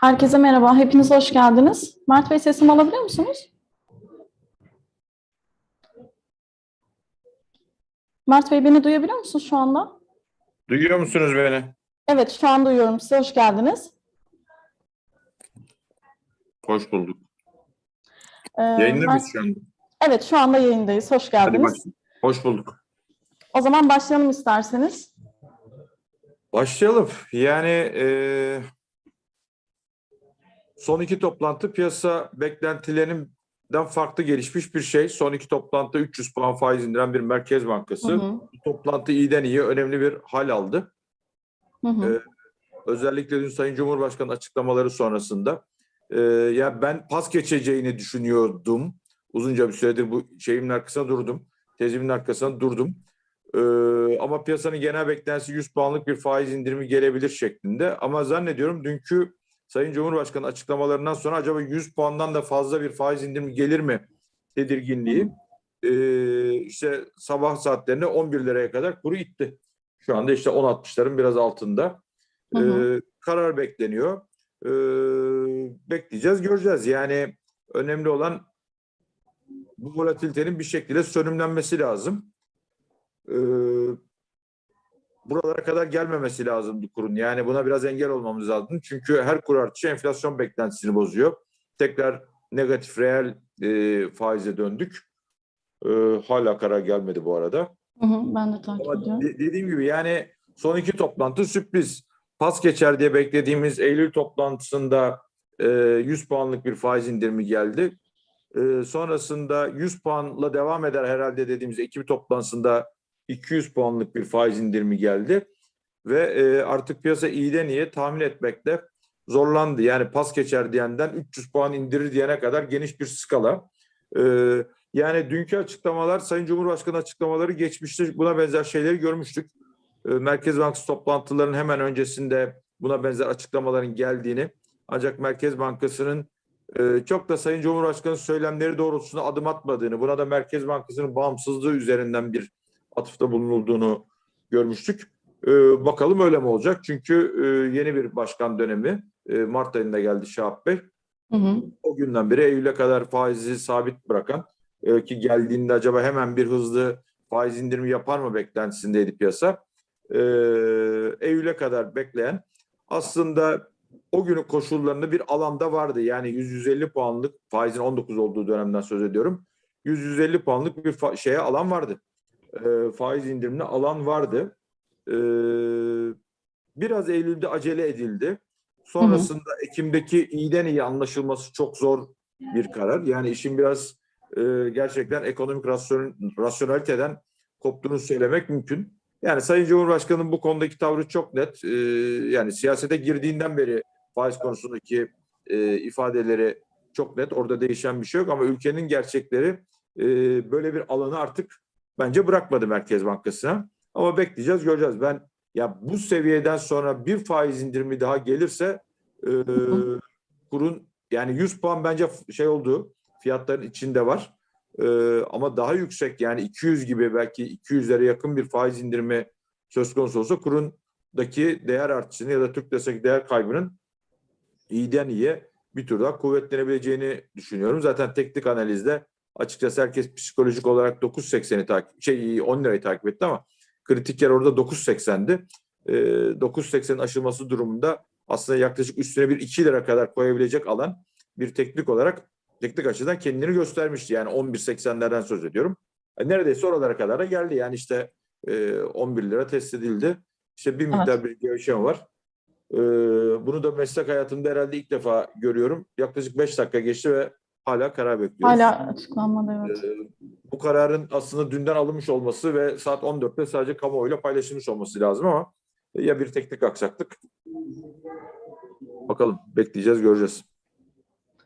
Herkese merhaba, hepiniz hoş geldiniz. Mert Bey sesimi alabiliyor musunuz? Mert Bey beni duyabiliyor musunuz şu anda? Duyuyor musunuz beni? Evet, şu an duyuyorum. Size hoş geldiniz. Hoş bulduk. Ee, Yayında Mert- mıyız şu an? Evet, şu anda yayındayız. Hoş geldiniz. Hoş bulduk. O zaman başlayalım isterseniz. Başlayalım. Yani eee, son iki toplantı piyasa beklentilerinden farklı gelişmiş bir şey. Son iki toplantıda 300 puan faiz indiren bir Merkez Bankası. Hı hı, Bu toplantı iyiden iyi önemli bir hal aldı. hı hı. Evet. Özellikle dün Sayın Cumhurbaşkanı açıklamaları sonrasında. Eee, ya ben pas geçeceğini düşünüyordum. Uzunca bir süredir bu şeyimin arkasına durdum. Tezimin arkasına durdum. Ee, ama piyasanın genel beklentisi 100 puanlık bir faiz indirimi gelebilir şeklinde. Ama zannediyorum dünkü Sayın Cumhurbaşkanı açıklamalarından sonra acaba 100 puandan da fazla bir faiz indirimi gelir mi tedirginliği ee, işte sabah saatlerinde 11 liraya kadar kuru itti. Şu anda işte 10.60'ların biraz altında. Hı hı. Ee, karar bekleniyor. Ee, bekleyeceğiz, göreceğiz. Yani önemli olan bu volatilitenin bir şekilde sönümlenmesi lazım. Ee, buralara kadar gelmemesi lazımdı kurun. Yani buna biraz engel olmamız lazım. Çünkü her kur artışı enflasyon beklentisini bozuyor. Tekrar negatif reel e, faize döndük. Ee, hala karar gelmedi bu arada. Hı hı, ben de takip Ama ediyorum. de- dediğim gibi yani son iki toplantı sürpriz. Pas geçer diye beklediğimiz Eylül toplantısında e, 100 puanlık bir faiz indirimi geldi. E, sonrasında 100 puanla devam eder herhalde dediğimiz Ekim toplantısında 200 puanlık bir faiz indirimi geldi. Ve e, artık piyasa iyiden iyiye tahmin etmekte zorlandı. Yani pas geçer diyenden 300 puan indirir diyene kadar geniş bir skala. E, yani dünkü açıklamalar, Sayın Cumhurbaşkanı açıklamaları geçmişte buna benzer şeyleri görmüştük. Ee, Merkez Bankası toplantılarının hemen öncesinde buna benzer açıklamaların geldiğini, ancak Merkez Bankası'nın e, çok da Sayın Cumhurbaşkanı söylemleri doğrultusunda adım atmadığını, buna da Merkez Bankası'nın bağımsızlığı üzerinden bir atıfta bulunulduğunu görmüştük. Ee, bakalım öyle mi olacak? Çünkü e, yeni bir başkan dönemi e, Mart ayında geldi Şahap Bey Hı hı, o günden beri Eylül'e kadar faizi sabit bırakan e, ki geldiğinde acaba hemen bir hızlı faiz indirimi yapar mı beklentisindeydi piyasa. E, Eylül'e kadar bekleyen aslında o günün koşullarında bir alanda vardı. Yani 100-150 puanlık faizin 19 olduğu dönemden söz ediyorum. 100-150 puanlık bir şeye alan vardı. E, faiz indirimine alan vardı. E, biraz Eylül'de acele edildi. Sonrasında Ekim'deki iyiden iyi anlaşılması çok zor bir karar. Yani işin biraz e, gerçekten ekonomik rasyon, rasyonaliteden koptuğunu söylemek mümkün. Yani Sayın Cumhurbaşkanı'nın bu konudaki tavrı çok net. E, yani siyasete girdiğinden beri faiz konusundaki e, ifadeleri çok net. Orada değişen bir şey yok ama ülkenin gerçekleri e, böyle bir alanı artık bence bırakmadı Merkez Bankası'na. Ama bekleyeceğiz, göreceğiz. Ben ya bu seviyeden sonra bir faiz indirimi daha gelirse e, kurun yani 100 puan bence şey oldu fiyatların içinde var. E, ama daha yüksek yani 200 gibi belki 200'lere yakın bir faiz indirimi söz konusu olsa kurundaki değer artışını ya da Türk lirasındaki değer kaybının iyiden iyiye bir tur daha kuvvetlenebileceğini düşünüyorum. Zaten teknik analizde açıkçası herkes psikolojik olarak 9.80'i takip şey 10 lirayı takip etti ama kritik yer orada 9.80'di. Ee, 9.80'in aşılması durumunda aslında yaklaşık üstüne bir 2 lira kadar koyabilecek alan bir teknik olarak teknik açıdan kendini göstermişti. Yani 11.80'lerden söz ediyorum. E, Neredeyse oralara kadar da geldi. Yani işte e, 11 lira test edildi. İşte bir miktar bir gevşeme var. Ee, bunu da meslek hayatımda herhalde ilk defa görüyorum. Yaklaşık 5 dakika geçti ve hala karar bekliyoruz. hala açıklanmadı evet. Ee, bu kararın aslında dünden alınmış olması ve saat 14'te sadece kamuoyuyla paylaşılmış olması lazım ama ya bir teknik aksaklık. Bakalım bekleyeceğiz göreceğiz.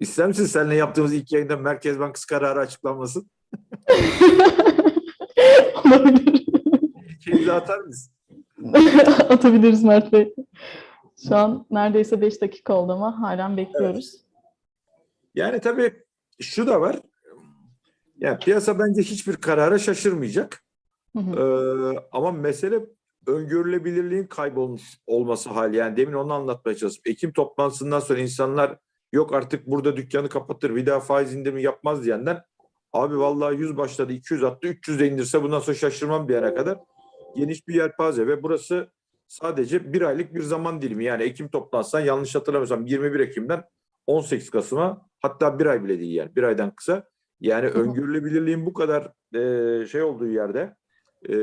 İster misin seninle yaptığımız ilk yayında Merkez Bankası kararı açıklanmasın? Olabilir. İlk imza atar mısın? Atabiliriz Mert Bey. Şu an neredeyse 5 dakika oldu ama halen bekliyoruz. Yani tabii şu da var. Yani piyasa bence hiçbir karara şaşırmayacak. Hı hı. Ee, ama mesele öngörülebilirliğin kaybolmuş olması hali. Yani demin onu anlatmaya çalıştım. Ekim toplantısından sonra insanlar yok artık burada dükkanı kapatır bir daha faiz indirimi yapmaz diyenden abi vallahi 100 başladı 200 attı 300 de indirse bundan sonra şaşırmam bir yere kadar geniş bir yelpaze ve burası sadece bir aylık bir zaman dilimi. Yani Ekim toplantısından yanlış hatırlamıyorsam 21 Ekim'den 18 Kasım'a hatta bir ay bile değil yani bir aydan kısa. Yani hı. öngörülebilirliğin bu kadar e, şey olduğu yerde e,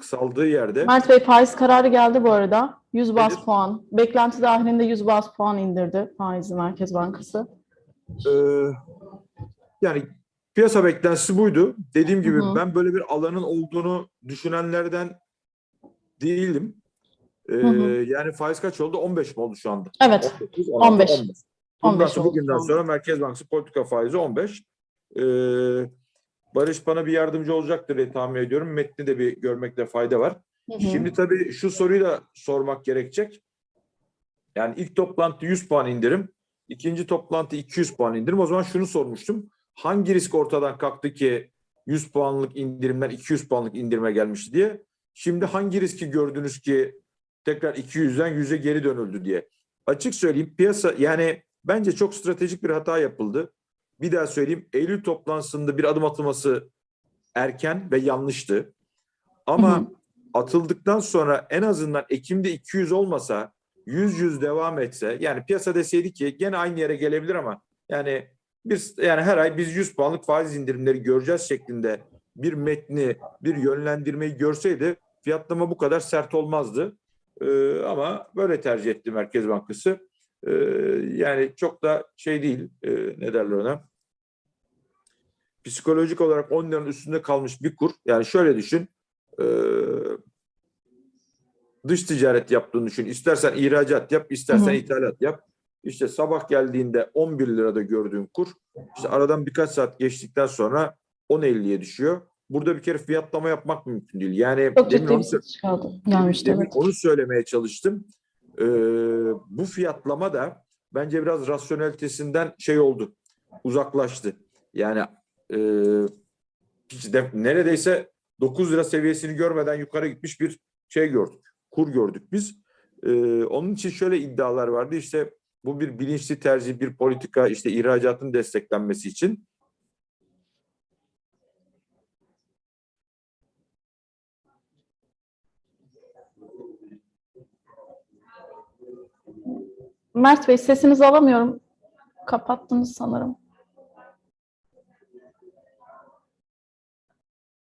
kısaldığı yerde Mert Bey faiz kararı geldi bu arada. 100 bas Evet. puan. Beklenti dahilinde 100 bas puan indirdi faizi Merkez Bankası. e, yani piyasa beklentisi buydu. Dediğim gibi Hı hı. ben böyle bir alanın olduğunu düşünenlerden değilim. E, Hı hı. yani faiz kaç oldu? 15 mi oldu şu anda? Evet. 19, 16, 15. 15. Bundan 15 sonra bugünden sonra Merkez Bankası politika faizi 15. Ee, Barış bana bir yardımcı olacaktır diye tahmin ediyorum. Metni de bir görmekte fayda var. Hı hı. Şimdi tabii şu soruyu da sormak gerekecek. Yani ilk toplantı 100 puan indirim, ikinci toplantı 200 puan indirim. O zaman şunu sormuştum. Hangi risk ortadan kalktı ki 100 puanlık indirimden 200 puanlık indirime gelmişti diye. Şimdi hangi riski gördünüz ki tekrar 200'den 100'e geri dönüldü diye. Açık söyleyeyim piyasa yani bence çok stratejik bir hata yapıldı. Bir daha söyleyeyim Eylül toplantısında bir adım atılması erken ve yanlıştı. Ama Hı hı. atıldıktan sonra en azından Ekim'de 200 olmasa 100 100 devam etse yani piyasa deseydi ki gene aynı yere gelebilir ama yani biz yani her ay biz 100 puanlık faiz indirimleri göreceğiz şeklinde bir metni, bir yönlendirmeyi görseydi fiyatlama bu kadar sert olmazdı. Ee, ama böyle tercih etti Merkez Bankası. Ee, yani çok da şey değil, e, ne derler ona? Psikolojik olarak 10 liranın üstünde kalmış bir kur. Yani şöyle düşün, e, dış ticaret yaptığını düşün. İstersen ihracat yap, istersen Hı ithalat yap. İşte sabah geldiğinde 11 lirada gördüğün kur, işte aradan birkaç saat geçtikten sonra 10.50'ye düşüyor. Burada bir kere fiyatlama yapmak mümkün değil. Yani Çok demin onu kaldı. Gelmişti Demin evet. onu söylemeye çalıştım. Ee, bu fiyatlama da bence biraz rasyonelitesinden şey oldu. Uzaklaştı. Yani e, hiç de, neredeyse 9 lira seviyesini görmeden yukarı gitmiş bir şey gördük. Kur gördük biz. Ee, onun için şöyle iddialar vardı. İşte bu bir bilinçli tercih, bir politika, işte ihracatın desteklenmesi için. Mert Bey sesinizi alamıyorum. Kapattınız sanırım.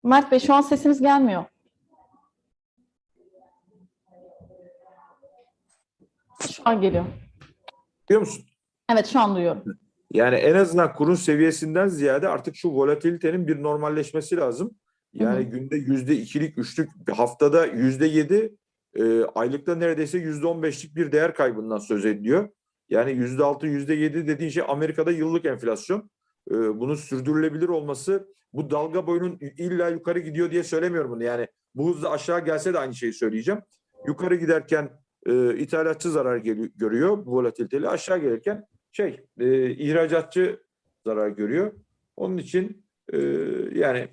Mert Bey şu an sesiniz gelmiyor. Şu an geliyor. Biliyor musun? Evet şu an duyuyorum. Yani en azından kurun seviyesinden ziyade artık şu volatilitenin bir normalleşmesi lazım. Yani Hı hı. günde yüzde ikilik, üçlük, haftada yüzde yedi, e, aylıkta neredeyse yüzde on beşlik bir değer kaybından söz ediliyor. Yani yüzde altı, yüzde yedi dediğin şey Amerika'da yıllık enflasyon. E, bunun sürdürülebilir olması, bu dalga boyunun illa yukarı gidiyor diye söylemiyorum bunu. Yani bu hızla aşağı gelse de aynı şeyi söyleyeceğim. Yukarı giderken e, ithalatçı zarar geliyor, görüyor bu volatiliteyle. Aşağı gelirken şey e, ihracatçı zarar görüyor. Onun için e, yani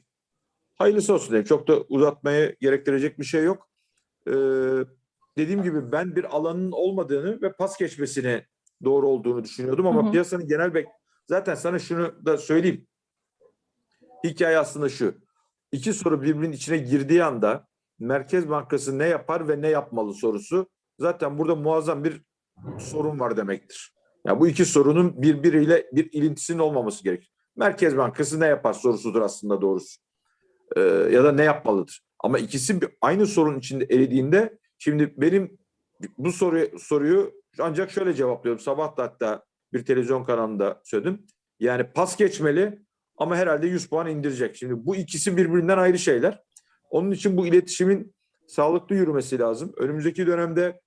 hayırlısı olsun diye çok da uzatmaya gerektirecek bir şey yok. E, dediğim gibi ben bir alanın olmadığını ve pas geçmesini doğru olduğunu düşünüyordum ama Hı hı. piyasanın genel bek zaten sana şunu da söyleyeyim. Hikaye aslında şu. İki soru birbirinin içine girdiği anda Merkez Bankası ne yapar ve ne yapmalı sorusu zaten burada muazzam bir sorun var demektir. Ya bu iki sorunun birbiriyle bir ilintisinin olmaması gerekir. Merkez Bankası ne yapar sorusudur aslında doğrusu. Ee, ya da ne yapmalıdır. Ama ikisi aynı sorun içinde eridiğinde şimdi benim bu soruyu soruyu ancak şöyle cevaplıyorum. Sabah da hatta bir televizyon kanalında söyledim. Yani pas geçmeli ama herhalde 100 puan indirecek. Şimdi bu ikisi birbirinden ayrı şeyler. Onun için bu iletişimin sağlıklı yürümesi lazım. Önümüzdeki dönemde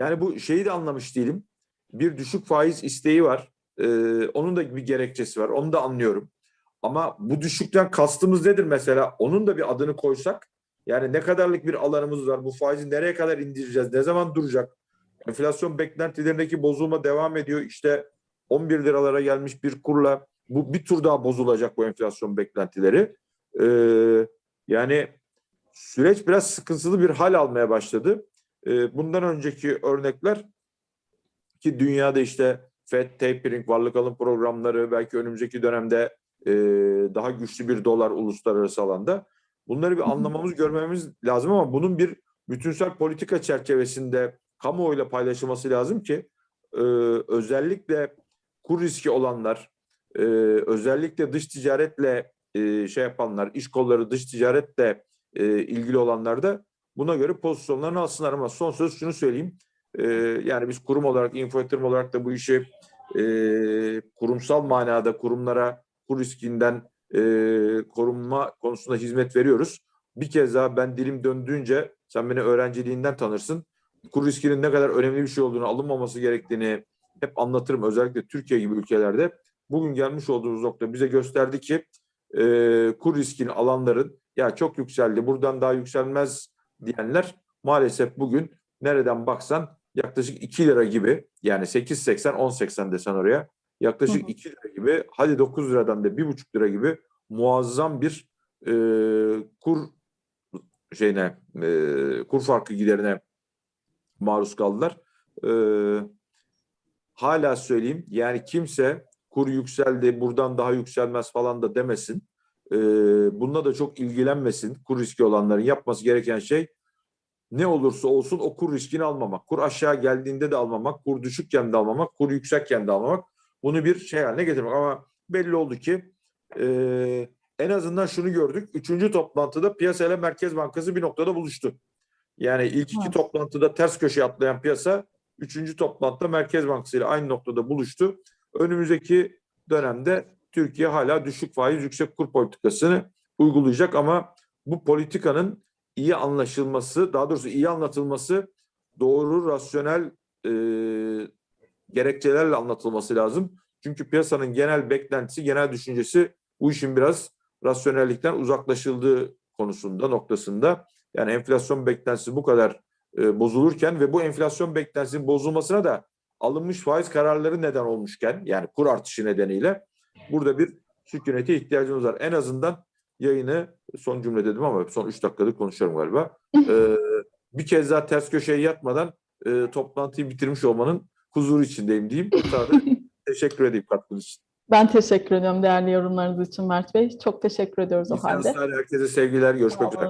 yani bu şeyi de anlamış değilim. Bir düşük faiz isteği var. Ee, onun da bir gerekçesi var. Onu da anlıyorum. Ama bu düşükten kastımız nedir mesela? Onun da bir adını koysak. Yani ne kadarlık bir alanımız var? Bu faizi nereye kadar indireceğiz? Ne zaman duracak? Enflasyon beklentilerindeki bozulma devam ediyor. İşte 11 liralara gelmiş bir kurla bu bir tur daha bozulacak bu enflasyon beklentileri. Ee, yani süreç biraz sıkıntılı bir hal almaya başladı. E, bundan önceki örnekler ki dünyada işte Fed tapering, varlık alım programları belki önümüzdeki dönemde e, daha güçlü bir dolar uluslararası alanda. Bunları bir anlamamız, görmemiz lazım ama bunun bir bütünsel politika çerçevesinde kamuoyuyla paylaşılması lazım ki e, özellikle kur riski olanlar, e, özellikle dış ticaretle e, şey yapanlar, iş kolları dış ticaretle e, ilgili olanlar da buna göre pozisyonlarını alsınlar ama son söz şunu söyleyeyim. E, yani biz kurum olarak, info yatırım olarak da bu işi e, kurumsal manada kurumlara kur riskinden e, korunma konusunda hizmet veriyoruz. Bir kez daha ben dilim döndüğünce sen beni öğrenciliğinden tanırsın. Kur riskinin ne kadar önemli bir şey olduğunu, alınmaması gerektiğini hep anlatırım. Özellikle Türkiye gibi ülkelerde. Bugün gelmiş olduğumuz nokta bize gösterdi ki e, kur riskini alanların ya çok yükseldi buradan daha yükselmez diyenler maalesef bugün nereden baksan yaklaşık 2 lira gibi yani 8.80 10.80 desen oraya yaklaşık Hı hı. 2 lira gibi hadi 9 liradan da 1,5 lira gibi muazzam bir e, kur şeyine e, kur farkı giderine maruz kaldılar. E, hala söyleyeyim yani kimse kur yükseldi buradan daha yükselmez falan da demesin. E, bununla da çok ilgilenmesin. Kur riski olanların yapması gereken şey ne olursa olsun o kur riskini almamak. Kur aşağı geldiğinde de almamak, kur düşükken de almamak, kur yüksekken de almamak. Bunu bir şey haline getirmek. Ama belli oldu ki e, en azından şunu gördük. Üçüncü toplantıda piyasa ile Merkez Bankası bir noktada buluştu. Yani ilk iki Evet. toplantıda ters köşe atlayan piyasa üçüncü toplantıda Merkez Bankası ile aynı noktada buluştu. Önümüzdeki dönemde Türkiye hala düşük faiz, yüksek kur politikasını uygulayacak ama bu politikanın iyi anlaşılması, daha doğrusu iyi anlatılması, doğru, rasyonel e, gerekçelerle anlatılması lazım. Çünkü piyasanın genel beklentisi, genel düşüncesi bu işin biraz rasyonellikten uzaklaşıldığı konusunda, noktasında. Yani enflasyon beklentisi bu kadar e, bozulurken ve bu enflasyon beklentisinin bozulmasına da alınmış faiz kararları neden olmuşken, yani kur artışı nedeniyle burada bir sükunete ihtiyacımız var. En azından yayını son cümle dedim ama son 3 dakikadır konuşuyorum galiba. Ee, bir kez daha ters köşeye yatmadan e, toplantıyı bitirmiş olmanın huzuru içindeyim diyeyim. Da teşekkür edeyim katkınız için. Ben teşekkür ediyorum değerli yorumlarınız için Mert Bey. Çok teşekkür ediyoruz o halde. herkese sevgiler. Görüşmek üzere.